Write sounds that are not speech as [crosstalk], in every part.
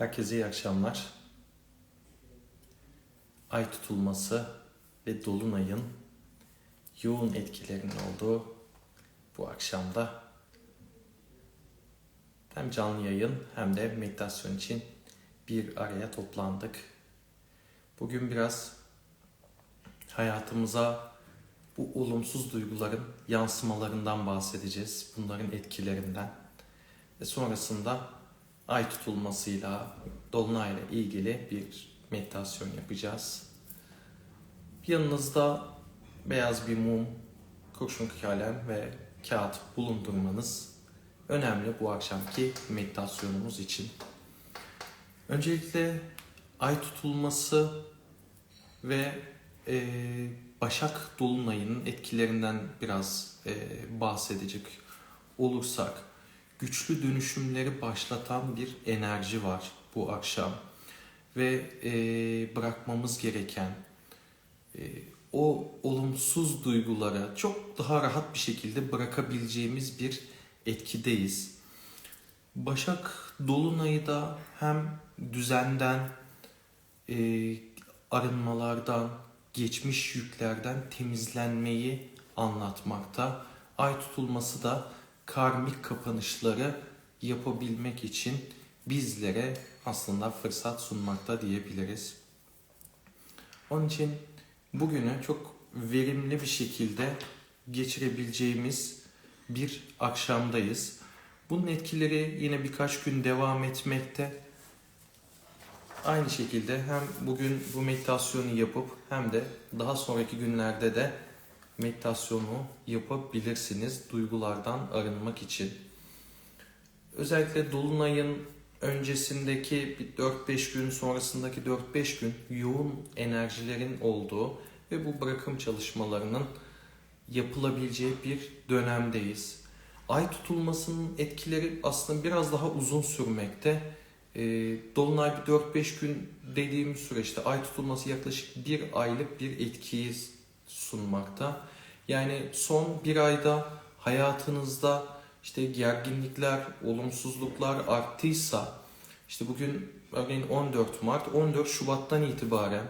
Herkese iyi akşamlar. Ay tutulması ve dolunayın yoğun etkilerinin olduğu bu akşamda hem canlı yayın hem de meditasyon için bir araya toplandık. Bugün biraz hayatımıza bu olumsuz duyguların yansımalarından bahsedeceğiz. Bunların etkilerinden. Ve sonrasında ay tutulmasıyla, dolunayla ilgili bir meditasyon yapacağız. Yanınızda beyaz bir mum, kurşun kalem ve kağıt bulundurmanız önemli bu akşamki meditasyonumuz için. Öncelikle ay tutulması ve e, Başak Dolunay'ın etkilerinden biraz e, bahsedecek olursak, güçlü dönüşümleri başlatan bir enerji var bu akşam ve e, bırakmamız gereken e, o olumsuz duyguları çok daha rahat bir şekilde bırakabileceğimiz bir etkideyiz. Başak Dolunay'ı da hem düzenden, e, arınmalardan, geçmiş yüklerden temizlenmeyi anlatmakta. Ay tutulması da karmik kapanışları yapabilmek için bizlere aslında fırsat sunmakta diyebiliriz. Onun için bugünü çok verimli bir şekilde geçirebileceğimiz bir akşamdayız. Bunun etkileri yine birkaç gün devam etmekte. Aynı şekilde hem bugün bu meditasyonu yapıp hem de daha sonraki günlerde de meditasyonu yapabilirsiniz duygulardan arınmak için. Özellikle dolunayın öncesindeki 4-5 gün sonrasındaki 4-5 gün yoğun enerjilerin olduğu ve bu bırakım çalışmalarının yapılabileceği bir dönemdeyiz. Ay tutulmasının etkileri aslında biraz daha uzun sürmekte. E, Dolunay bir 4-5 gün dediğim süreçte ay tutulması yaklaşık bir aylık bir etkiyi sunmakta. Yani son bir ayda hayatınızda işte gerginlikler, olumsuzluklar arttıysa işte bugün örneğin 14 Mart, 14 Şubat'tan itibaren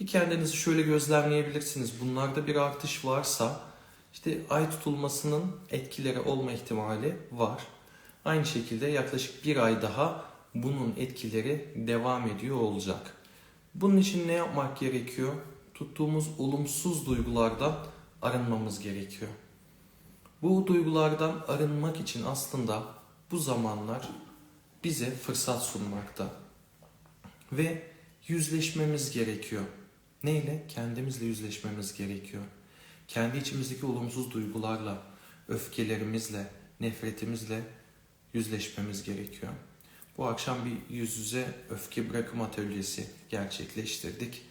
bir kendinizi şöyle gözlemleyebilirsiniz. Bunlarda bir artış varsa işte ay tutulmasının etkileri olma ihtimali var. Aynı şekilde yaklaşık bir ay daha bunun etkileri devam ediyor olacak. Bunun için ne yapmak gerekiyor? Tuttuğumuz olumsuz duygulardan arınmamız gerekiyor. Bu duygulardan arınmak için aslında bu zamanlar bize fırsat sunmakta. Ve yüzleşmemiz gerekiyor. Neyle? Kendimizle yüzleşmemiz gerekiyor. Kendi içimizdeki olumsuz duygularla, öfkelerimizle, nefretimizle yüzleşmemiz gerekiyor. Bu akşam bir yüz yüze öfke bırakım atölyesi gerçekleştirdik.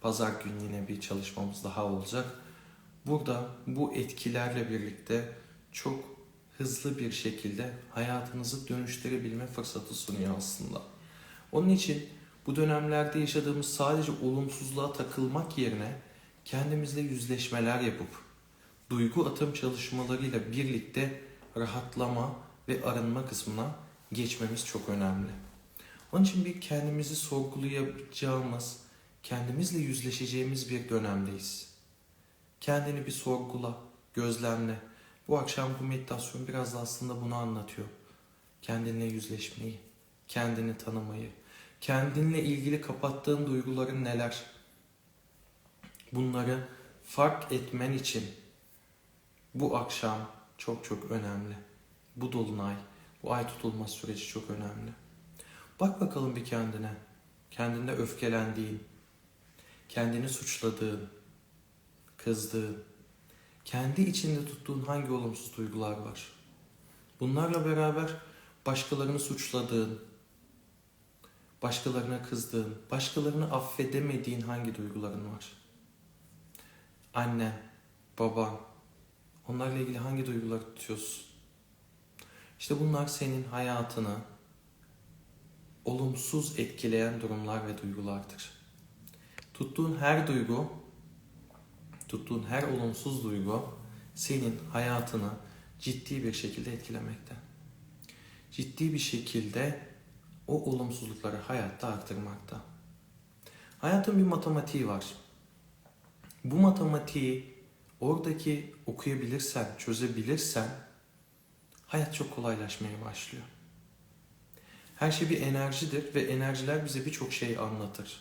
Pazar günü yine bir çalışmamız daha olacak. Burada bu etkilerle birlikte çok hızlı bir şekilde hayatınızı dönüştürebilme fırsatı sunuyor aslında. Onun için bu dönemlerde yaşadığımız sadece olumsuzluğa takılmak yerine kendimizle yüzleşmeler yapıp duygu atım çalışmalarıyla birlikte rahatlama ve arınma kısmına geçmemiz çok önemli. Onun için bir kendimizi sorgulayacağımız, kendimizle yüzleşeceğimiz bir dönemdeyiz. Kendini bir sorgula, gözlemle. Bu akşam bu meditasyon biraz da aslında bunu anlatıyor. Kendinle yüzleşmeyi, kendini tanımayı, kendinle ilgili kapattığın duyguların neler? Bunları fark etmen için bu akşam çok çok önemli. Bu dolunay, bu ay tutulma süreci çok önemli. Bak bakalım bir kendine. Kendinde öfkelendiğin, kendini suçladığın, kızdığın, kendi içinde tuttuğun hangi olumsuz duygular var? Bunlarla beraber başkalarını suçladığın, başkalarına kızdığın, başkalarını affedemediğin hangi duyguların var? Anne, baba, onlarla ilgili hangi duygular tutuyorsun? İşte bunlar senin hayatını olumsuz etkileyen durumlar ve duygulardır. Tuttuğun her duygu, tuttuğun her olumsuz duygu senin hayatını ciddi bir şekilde etkilemekte. Ciddi bir şekilde o olumsuzlukları hayatta arttırmakta. Hayatın bir matematiği var. Bu matematiği oradaki okuyabilirsen, çözebilirsen hayat çok kolaylaşmaya başlıyor. Her şey bir enerjidir ve enerjiler bize birçok şey anlatır.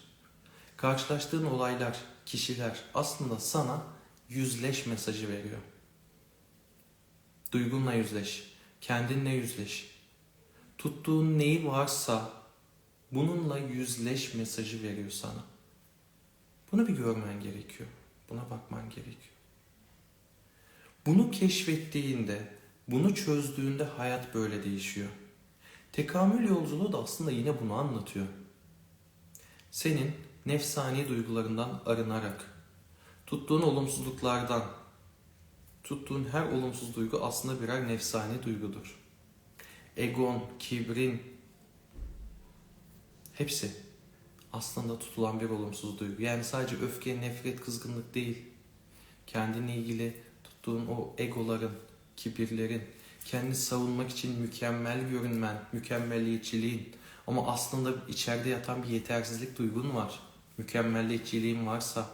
Karşılaştığın olaylar, kişiler aslında sana yüzleş mesajı veriyor. Duygunla yüzleş, kendinle yüzleş. Tuttuğun neyi varsa bununla yüzleş mesajı veriyor sana. Bunu bir görmen gerekiyor. Buna bakman gerekiyor. Bunu keşfettiğinde, bunu çözdüğünde hayat böyle değişiyor. Tekamül yolculuğu da aslında yine bunu anlatıyor. Senin nefsani duygularından arınarak, tuttuğun olumsuzluklardan, tuttuğun her olumsuz duygu aslında birer nefsani duygudur. Egon, kibrin, hepsi aslında tutulan bir olumsuz duygu. Yani sadece öfke, nefret, kızgınlık değil. Kendinle ilgili tuttuğun o egoların, kibirlerin, kendini savunmak için mükemmel görünmen, mükemmelliyetçiliğin ama aslında içeride yatan bir yetersizlik duygun var. Mükemmelliyetçiliğin varsa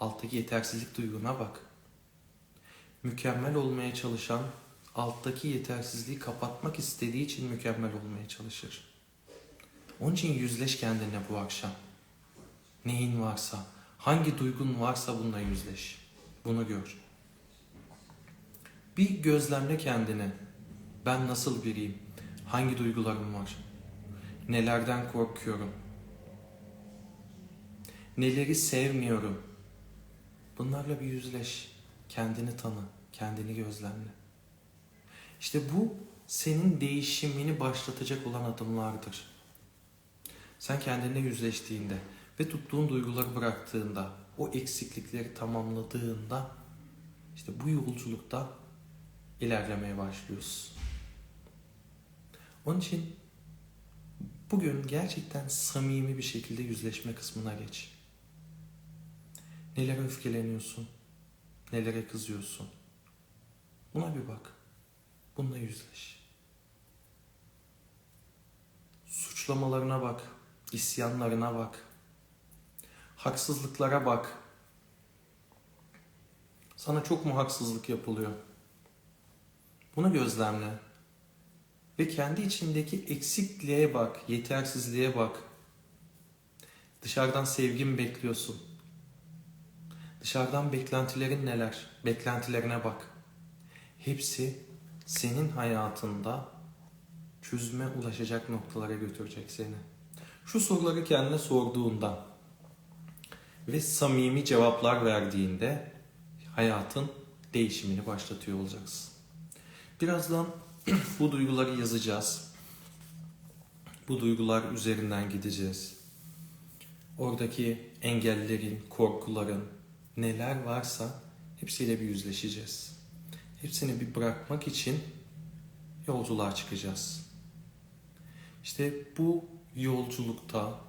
alttaki yetersizlik duyguna bak. Mükemmel olmaya çalışan alttaki yetersizliği kapatmak istediği için mükemmel olmaya çalışır. Onun için yüzleş kendine bu akşam. Neyin varsa, hangi duygun varsa bununla yüzleş. Bunu gör. Bir gözlemle kendini. Ben nasıl biriyim? Hangi duygularım var? Nelerden korkuyorum? Neleri sevmiyorum? Bunlarla bir yüzleş. Kendini tanı, kendini gözlemle. İşte bu senin değişimini başlatacak olan adımlardır. Sen kendine yüzleştiğinde ve tuttuğun duyguları bıraktığında, o eksiklikleri tamamladığında işte bu yolculukta ilerlemeye başlıyorsun. Onun için bugün gerçekten samimi bir şekilde yüzleşme kısmına geç. Nelere öfkeleniyorsun? Nelere kızıyorsun? Buna bir bak. Bununla yüzleş. Suçlamalarına bak. isyanlarına bak. Haksızlıklara bak. Sana çok mu haksızlık yapılıyor? Bunu gözlemle. Ve kendi içindeki eksikliğe bak, yetersizliğe bak. Dışarıdan sevgi mi bekliyorsun? Dışarıdan beklentilerin neler? Beklentilerine bak. Hepsi senin hayatında çözüme ulaşacak noktalara götürecek seni. Şu soruları kendine sorduğunda ve samimi cevaplar verdiğinde hayatın değişimini başlatıyor olacaksın. Birazdan [clears throat] bu duyguları yazacağız. Bu duygular üzerinden gideceğiz. Oradaki engellerin, korkuların neler varsa hepsiyle bir yüzleşeceğiz. Hepsini bir bırakmak için yolculuğa çıkacağız. İşte bu yolculukta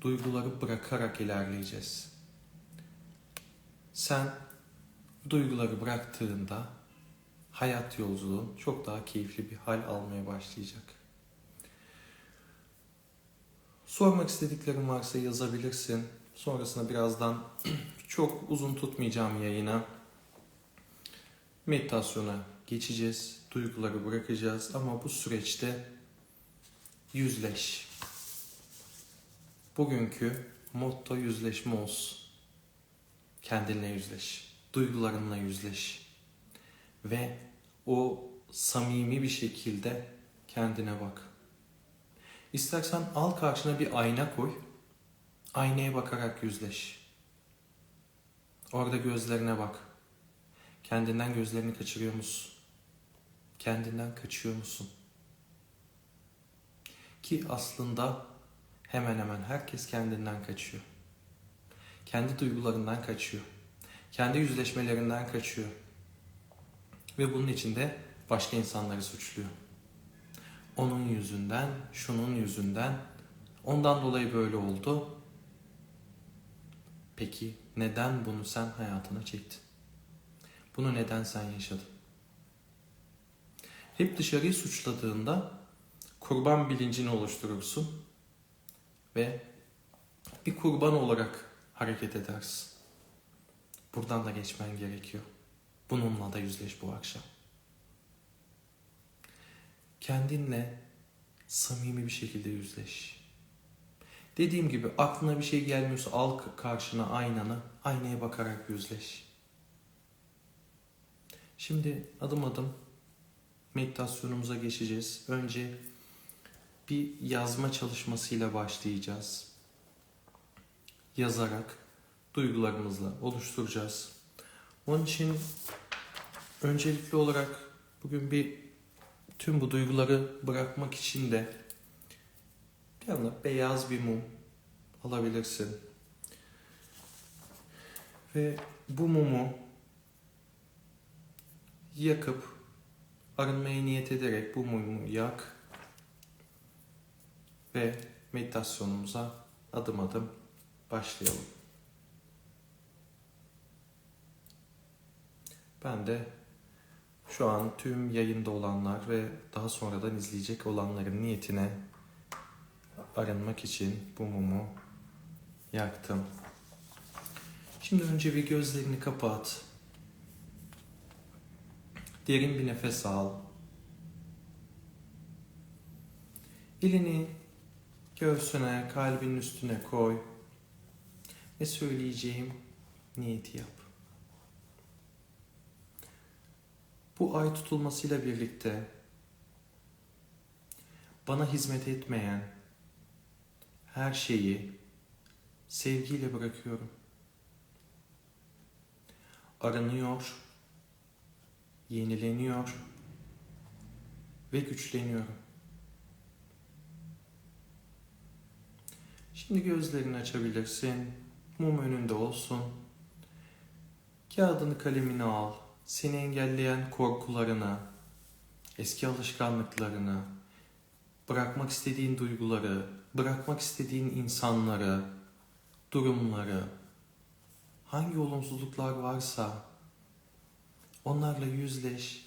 duyguları bırakarak ilerleyeceğiz. Sen duyguları bıraktığında hayat yolculuğun çok daha keyifli bir hal almaya başlayacak. Sormak istediklerin varsa yazabilirsin. Sonrasında birazdan [clears throat] çok uzun tutmayacağım yayına. Meditasyona geçeceğiz. Duyguları bırakacağız ama bu süreçte yüzleş. Bugünkü motto yüzleşme olsun. Kendinle yüzleş. Duygularınla yüzleş. Ve o samimi bir şekilde kendine bak. İstersen al karşına bir ayna koy. Aynaya bakarak yüzleş. Orada gözlerine bak. Kendinden gözlerini kaçırıyor musun? Kendinden kaçıyor musun? Ki aslında hemen hemen herkes kendinden kaçıyor. Kendi duygularından kaçıyor. Kendi yüzleşmelerinden kaçıyor. Ve bunun içinde başka insanları suçluyor. Onun yüzünden, şunun yüzünden, ondan dolayı böyle oldu. Peki neden bunu sen hayatına çektin? Bunu neden sen yaşadın? Hep dışarıyı suçladığında kurban bilincini oluşturursun ve bir kurban olarak hareket edersin. Buradan da geçmen gerekiyor. Bununla da yüzleş bu akşam. Kendinle samimi bir şekilde yüzleş. Dediğim gibi aklına bir şey gelmiyorsa al karşına aynanı, aynaya bakarak yüzleş. Şimdi adım adım meditasyonumuza geçeceğiz. Önce bir yazma çalışmasıyla başlayacağız. Yazarak duygularımızla oluşturacağız. Onun için öncelikli olarak bugün bir tüm bu duyguları bırakmak için de yanına beyaz bir mum alabilirsin. Ve bu mumu yakıp arınmaya niyet ederek bu mumu yak ve meditasyonumuza adım adım başlayalım. Ben de şu an tüm yayında olanlar ve daha sonradan izleyecek olanların niyetine arınmak için bu mumu yaktım. Şimdi önce bir gözlerini kapat. Derin bir nefes al. Elini göğsüne, kalbinin üstüne koy. Ve söyleyeceğim niyeti yap. Bu ay tutulmasıyla birlikte bana hizmet etmeyen her şeyi sevgiyle bırakıyorum. Aranıyor, yenileniyor ve güçleniyorum. Şimdi gözlerini açabilirsin. Mum önünde olsun. Kağıdını kalemini al. Seni engelleyen korkularını, eski alışkanlıklarını, bırakmak istediğin duyguları, bırakmak istediğin insanları, durumları, hangi olumsuzluklar varsa onlarla yüzleş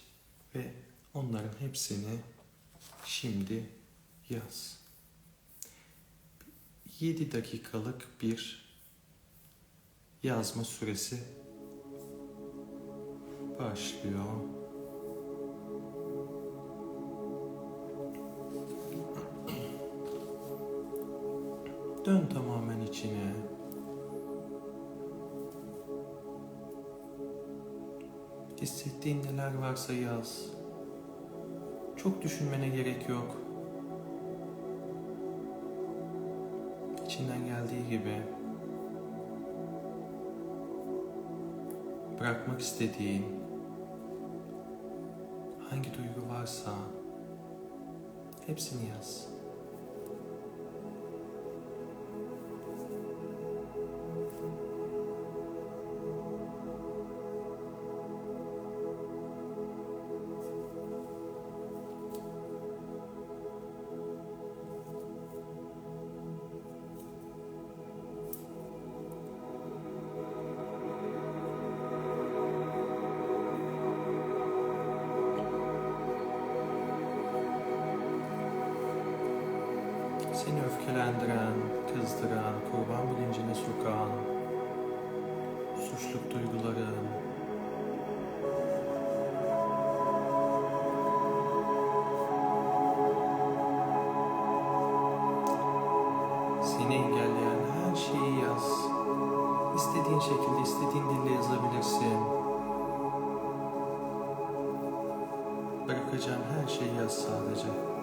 ve onların hepsini şimdi yaz. 7 dakikalık bir yazma süresi başlıyor. Dön tamamen içine. Hissettiğin neler varsa yaz. Çok düşünmene gerek yok. İçinden geldiği gibi bırakmak istediğin hangi duygu varsa hepsini yaz. Seni engelleyen her şeyi yaz. İstediğin şekilde, istediğin dille yazabilirsin. Bırakacağın her şeyi yaz sadece.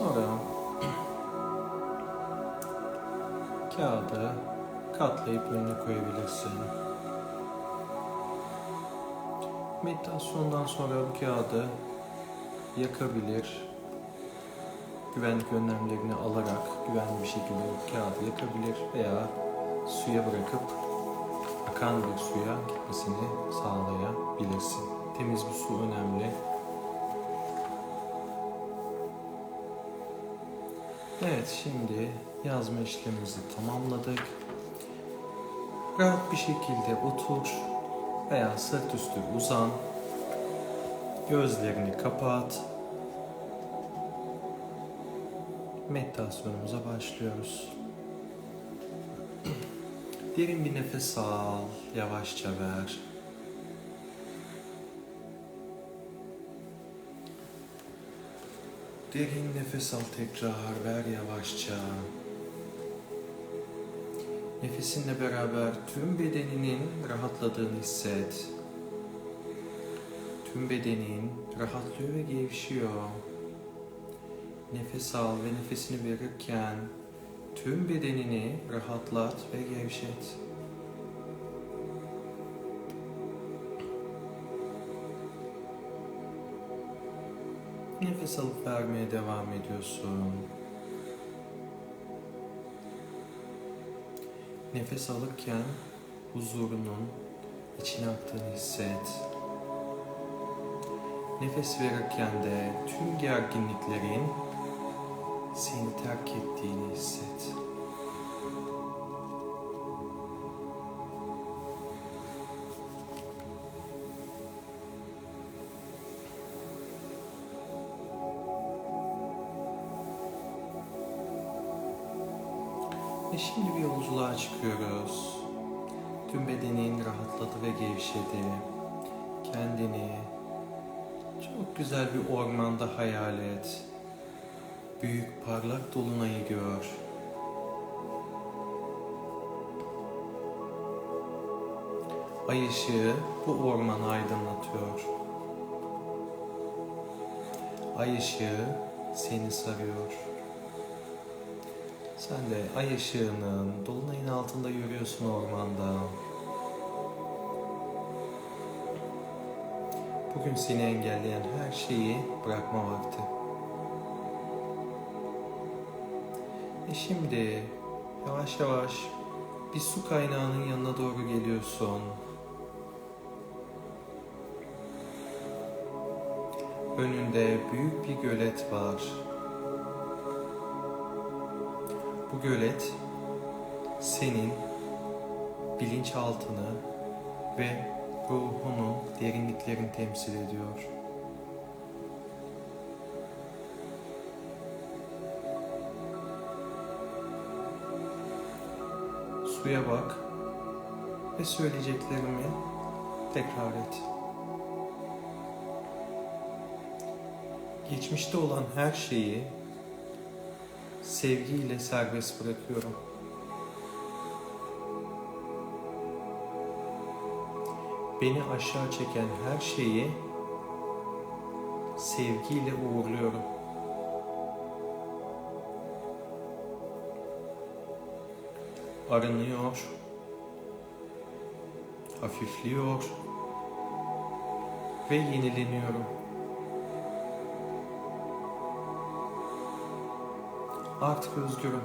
Sonra kağıdı katlayıp önüne koyabilirsin. Meditasyondan sonra bu kağıdı yakabilir. Güvenlik önlemlerini alarak güvenli bir şekilde bu kağıdı yakabilir veya suya bırakıp akan bir suya gitmesini sağlayabilirsin. Temiz bir su önemli. Evet şimdi yazma işlemimizi tamamladık. Rahat bir şekilde otur veya sırt üstü uzan. Gözlerini kapat. Meditasyonumuza başlıyoruz. Derin bir nefes al, yavaşça ver. Derin nefes al tekrar, ver yavaşça. Nefesinle beraber tüm bedeninin rahatladığını hisset. Tüm bedenin rahatlıyor ve gevşiyor. Nefes al ve nefesini verirken tüm bedenini rahatlat ve gevşet. Nefes alıp vermeye devam ediyorsun. Nefes alırken huzurunun içine aktığını hisset. Nefes verirken de tüm gerginliklerin seni terk ettiğini hisset. Ve şimdi bir yolculuğa çıkıyoruz. Tüm bedenin rahatladı ve gevşedi. Kendini çok güzel bir ormanda hayal et. Büyük parlak dolunayı gör. Ay ışığı bu ormanı aydınlatıyor. Ay ışığı seni sarıyor. Sen de ay ışığının dolunayın altında yürüyorsun ormanda. Bugün seni engelleyen her şeyi bırakma vakti. Ve şimdi yavaş yavaş bir su kaynağının yanına doğru geliyorsun. Önünde büyük bir gölet var. Bu gölet senin bilinçaltını ve ruhunun derinliklerini temsil ediyor. Suya bak ve söyleyeceklerimi tekrar et. Geçmişte olan her şeyi sevgiyle serbest bırakıyorum. Beni aşağı çeken her şeyi sevgiyle uğurluyorum. Arınıyor, hafifliyor ve yenileniyorum. Artık özgürüm.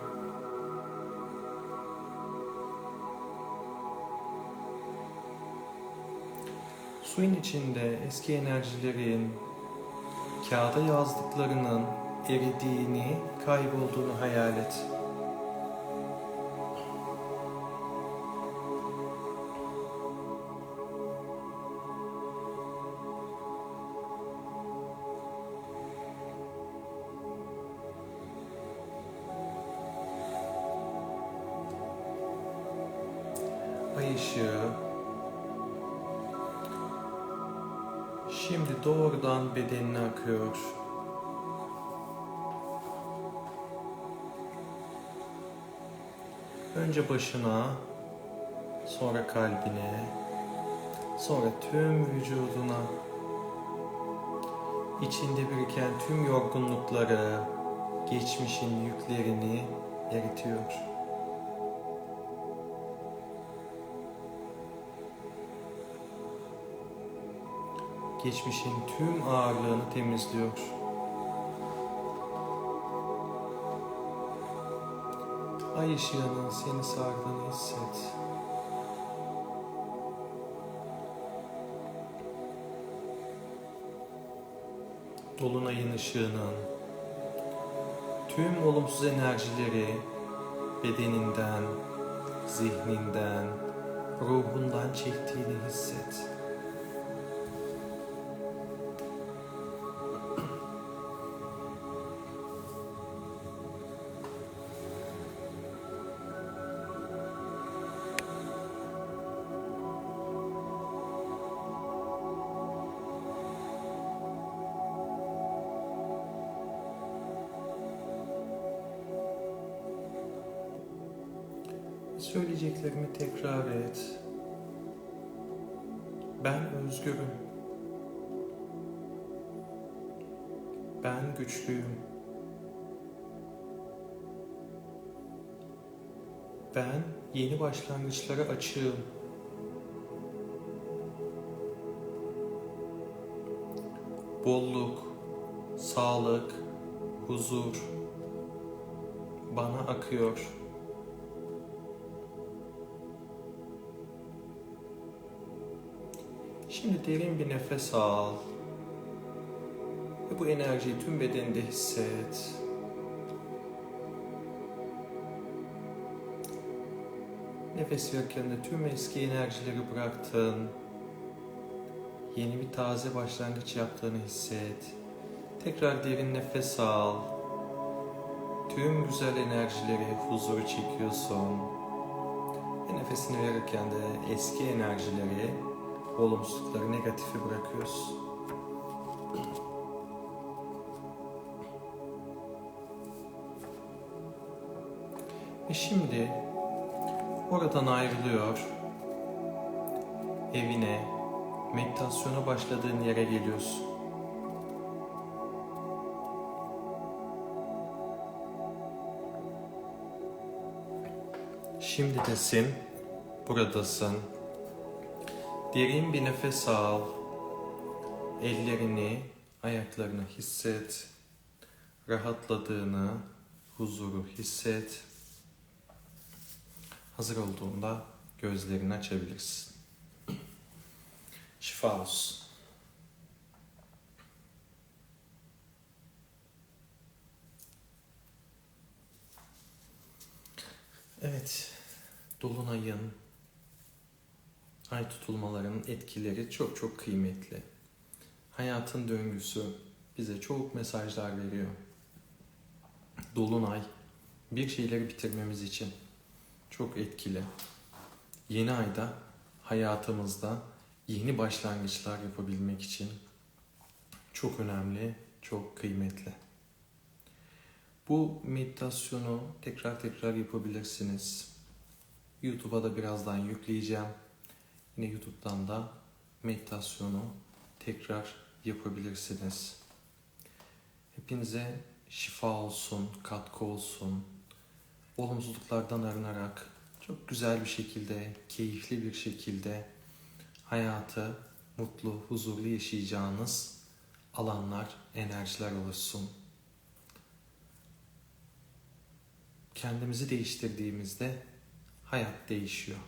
Suyun içinde eski enerjilerin, kağıda yazdıklarının eridiğini, kaybolduğunu hayal et. Bedenine akıyor. Önce başına, sonra kalbine, sonra tüm vücuduna, içinde biriken tüm yorgunlukları, geçmişin yüklerini eritiyor. Geçmişin tüm ağırlığını temizliyor. Ay ışığının seni sardığını hisset. Dolunayın ışığının tüm olumsuz enerjileri bedeninden, zihninden, ruhundan çektiğini hisset. Söyleyeceklerimi tekrar et. Ben özgürüm. Ben güçlüyüm. Ben yeni başlangıçlara açığım. Bolluk, sağlık, huzur bana akıyor. Derin bir nefes al. Ve bu enerjiyi tüm bedeninde hisset. Nefes verirken de tüm eski enerjileri bıraktın. Yeni bir taze başlangıç yaptığını hisset. Tekrar derin nefes al. Tüm güzel enerjileri, huzuru çekiyorsun. Ve nefesini verirken de eski enerjileri olumsuzlukları, negatifi bırakıyoruz. Ve şimdi oradan ayrılıyor. Evine, meditasyona başladığın yere geliyorsun. Şimdidesin, buradasın. Derin bir nefes al. Ellerini, ayaklarını hisset. Rahatladığını, huzuru hisset. Hazır olduğunda gözlerini açabilirsin. Şifa olsun. Evet, Dolunay'ın ay tutulmalarının etkileri çok çok kıymetli. Hayatın döngüsü bize çok mesajlar veriyor. Dolunay bir şeyleri bitirmemiz için çok etkili. Yeni ayda hayatımızda yeni başlangıçlar yapabilmek için çok önemli, çok kıymetli. Bu meditasyonu tekrar tekrar yapabilirsiniz. YouTube'a da birazdan yükleyeceğim. Yine YouTube'dan da meditasyonu tekrar yapabilirsiniz. Hepinize şifa olsun, katkı olsun. Olumsuzluklardan arınarak çok güzel bir şekilde, keyifli bir şekilde hayatı mutlu, huzurlu yaşayacağınız alanlar, enerjiler oluşsun. Kendimizi değiştirdiğimizde hayat değişiyor.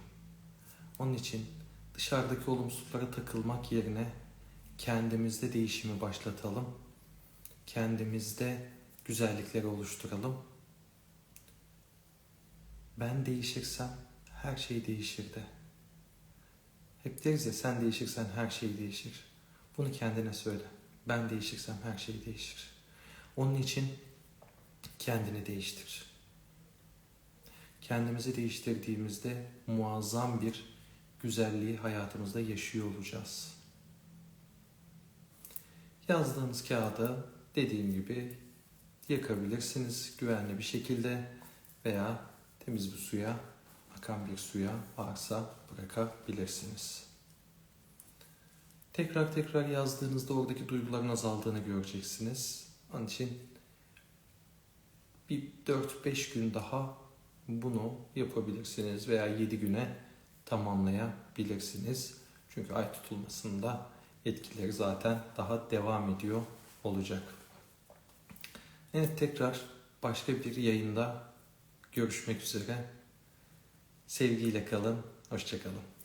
Onun için dışarıdaki olumsuzluklara takılmak yerine kendimizde değişimi başlatalım. Kendimizde güzellikleri oluşturalım. Ben değişirsem her şey değişir de. Hep deriz ya sen değişirsen her şey değişir. Bunu kendine söyle. Ben değişirsem her şey değişir. Onun için kendini değiştir. Kendimizi değiştirdiğimizde muazzam bir güzelliği hayatımızda yaşıyor olacağız. Yazdığınız kağıdı dediğim gibi yakabilirsiniz güvenli bir şekilde veya temiz bir suya, akan bir suya varsa bırakabilirsiniz. Tekrar tekrar yazdığınızda oradaki duyguların azaldığını göreceksiniz. Onun için bir 4-5 gün daha bunu yapabilirsiniz veya 7 güne tamamlayabilirsiniz. Çünkü ay tutulmasında etkileri zaten daha devam ediyor olacak. Evet tekrar başka bir yayında görüşmek üzere. Sevgiyle kalın, hoşçakalın.